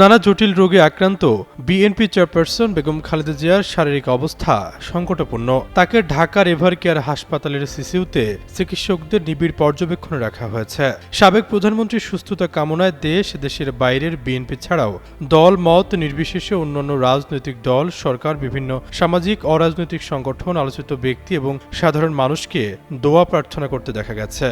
নানা জটিল রোগে আক্রান্ত বিএনপি চেয়ারপারসন বেগম খালেদা জিয়ার শারীরিক অবস্থা সংকটপূর্ণ। তাকে ঢাকার এভার কেয়ার হাসপাতালের সিসিউতে চিকিৎসকদের নিবিড় পর্যবেক্ষণে রাখা হয়েছে। সাবেক প্রধানমন্ত্রীর সুস্থতা কামনায় দেশ দেশের বাইরের বিএনপি ছাড়াও দল, মত নির্বিশেষে অন্যান্য রাজনৈতিক দল, সরকার, বিভিন্ন সামাজিক, অরাজনৈতিক সংগঠন, আলোচিত ব্যক্তি এবং সাধারণ মানুষকে দোয়া প্রার্থনা করতে দেখা গেছে।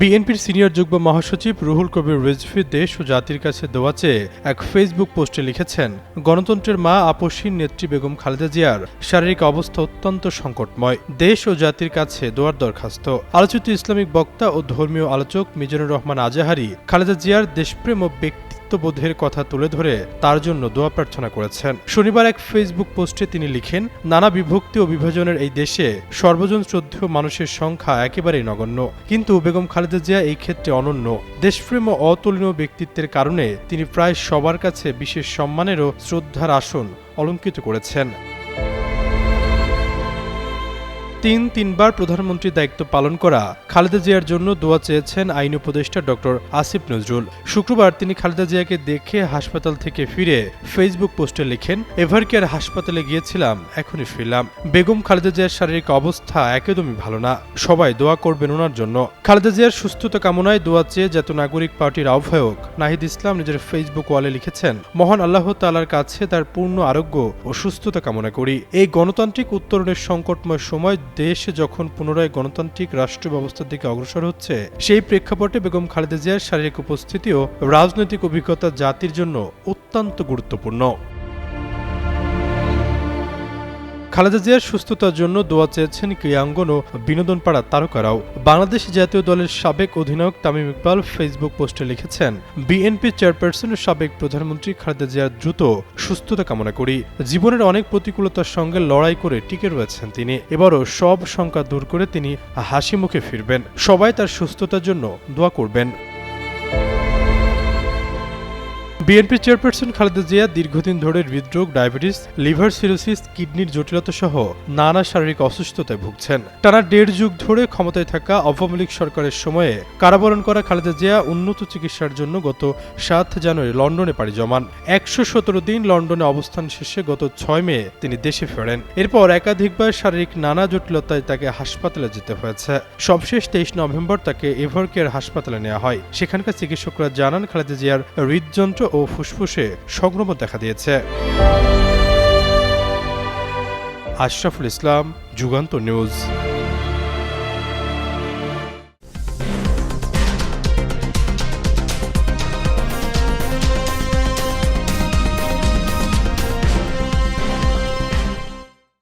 বিএনপির সিনিয়র যুগ্ম মহাসচিব রুহুল কবির রিজভি দেশ ও জাতির কাছে দোয়া চেয়ে এক ফেসবুক পোস্টে লিখেছেন, গণতন্ত্রের মা আপসীন নেত্রী বেগম খালেদা জিয়ার শারীরিক অবস্থা অত্যন্ত সংকটময়। দেশ ও জাতির কাছে দোয়ার দরখাস্ত। আলোচিত ইসলামিক বক্তা ও ধর্মীয় আলোচক মিজানুর রহমান আজাহারি, খালেদা জিয়ার দেশপ্রেম ও ব্যক্তি দায়িত্ববোধের কথা তুলে ধরে তার জন্য দোয়া প্রার্থনা করেছেন। শনিবার এক ফেসবুক পোস্টে তিনি লিখেন, নানা বিভক্তি ও বিভাজনের এই দেশে সর্বজন শ্রদ্ধেয় মানুষের সংখ্যা একেবারেই নগণ্য। কিন্তু বেগম খালেদা জিয়া এই ক্ষেত্রে অনন্য। দেশপ্রেম ও অতুলনীয় ব্যক্তিত্বের কারণে তিনি প্রায় সবার কাছে বিশেষ সম্মানেরও শ্রদ্ধার আসন অলঙ্কিত করেছেন। তিন তিনবার প্রধানমন্ত্রীর দায়িত্ব পালন করা খালেদা জিয়ার জন্য দোয়া চেয়েছেন আইন উপদেষ্টা ডক্টর আসিফ নজরুল। শুক্রবার তিনি খালেদা জিয়াকে দেখে হাসপাতাল থেকে ফিরে ফেসবুক পোস্টে লিখেন এভারকেয়ার হাসপাতালে গিয়েছিলাম, এখনই ফিরলাম। বেগম খালেদা জিয়ার শারীরিক অবস্থা একদমই ভালো না। সবাই দোয়া করবেন ওনার জন্য। খালেদা জিয়ার সুস্থতা কামনায় দোয়া চেয়ে জাতীয় নাগরিক পার্টির আহ্বায়ক নাহিদ ইসলাম নিজের ফেসবুক ওয়ালে লিখেছেন, মহান আল্লাহ তালার কাছে তার পূর্ণ আরোগ্য ও সুস্থতা কামনা করি। এই গণতান্ত্রিক উত্তরণের সংকটময় সময় দেশ যখন পুনরায় গণতান্ত্রিক রাষ্ট্র ব্যবস্থার দিকে অগ্রসর হচ্ছে, সেই প্রেক্ষাপটে বেগম খালেদা জিয়ার শারীরিক উপস্থিতি ও রাজনৈতিক অভিজ্ঞতা জাতির জন্য অত্যন্ত গুরুত্বপূর্ণ। খালেদা জিয়ার সুস্থতার জন্য দোয়া চেয়েছেন ক্রীড়াঙ্গন ও বিনোদন পাড়ার তারকারাও। বাংলাদেশ জাতীয় দলের সাবেক অধিনায়ক তামিম ইকবাল ফেসবুক পোস্টে লিখেছেন, বিএনপি চেয়ারপারসন ও সাবেক প্রধানমন্ত্রী খালেদা জিয়ার দ্রুত সুস্থতা কামনা করি। জীবনের অনেক প্রতিকূলতার সঙ্গে লড়াই করে টিকে রয়েছেন তিনি। এবারও সব শঙ্কা দূর করে তিনি হাসি মুখে ফিরবেন। সবাই তার সুস্থতার জন্য দোয়া করবেন। বিএনপি চেয়ারপারসন খালেদা জিয়া দীর্ঘদিন ধরে হৃদরোগ, ডায়াবেটিস, লিভার সিরোসিস, কিডনির জটিলতা সহ নানা শারীরিক অসুস্থতায় ভুগছেন। টানা দেড় যুগ ধরে ক্ষমতায় থাকা আওয়ামী লীগ সরকারের সময়ে কারাবরণ করা খালেদা জিয়া উন্নত চিকিৎসার জন্য গত সাত জানুয়ারি লন্ডনে পাড়ি জমান। একশো সতেরো দিন লন্ডনে অবস্থান শেষে গত ছয় মে তিনি দেশে ফেরেন। এরপর একাধিকবার শারীরিক নানা জটিলতায় তাকে হাসপাতালে যেতে হয়েছে। সবশেষ তেইশ নভেম্বর তাকে এভারকেয়ার হাসপাতালে নেওয়া হয়। সেখানকার চিকিৎসকরা জানান, খালেদা জিয়ার হৃদযন্ত্র ও ফুসফুসে সংক্রমণ দেখা দিয়েছে। আশরাফুল ইসলাম যুগান্ত নিউজ।